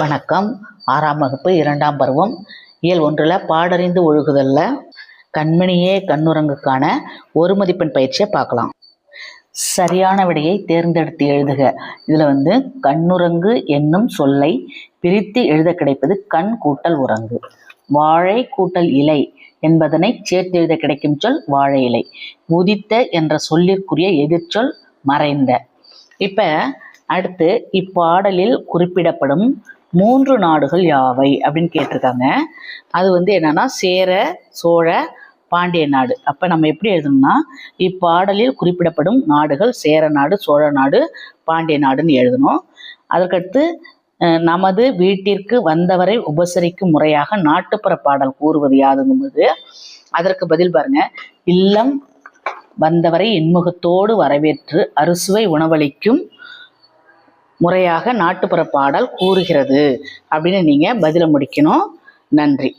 வணக்கம். ஆறாம் வகுப்பு இரண்டாம் பருவம். இயல் ஒன்றில் பாடறிந்து ஒழுகுதலில். கண்மணியே கண்ணுரங்குக்கான ஒரு மதிப்பெண் பயிற்சியை பார்க்கலாம். சரியான விடையை தேர்ந்தெடுத்து எழுதுக. இதில் வந்து கண்ணுரங்கு என்னும் சொல்லை பிரித்து எழுத கிடைப்பது கண் கூட்டல் உறங்கு. வாழை கூட்டல் இலை என்பதனை சேர்த்து எழுத கிடைக்கும் சொல் வாழை இலை. உதித்த என்ற சொல்லிற்குரிய எதிர்ச்சொல் மறைந்த. இப்போ அடுத்து இப்பாடலில் குறிப்பிடப்படும் மூன்று நாடுகள் யாவை அப்படின்னு கேட்டிருக்காங்க. அது வந்து என்னன்னா சேர சோழ பாண்டிய நாடு. அப்போ நம்ம எப்படி எழுதணும்னா இப்பாடலில் குறிப்பிடப்படும் நாடுகள் சேர நாடு சோழ நாடு பாண்டிய நாடுன்னு எழுதணும். அதற்கடுத்து நமது வீட்டிற்கு வந்தவரை உபசரிக்கும் முறையாக நாட்டுப்புற பாடல் கூறுவது யாதுங்கும்போது அதற்கு பதில் பாருங்க. இல்லம் வந்தவரை இன்முகத்தோடு வரவேற்று அறுசுவை உணவளிக்கும் முறையாக நாட்டுப்புற பாடல் கூறுகிறது. அப்படின்னு நீங்கள் பதிலை முடிக்கணும். நன்றி.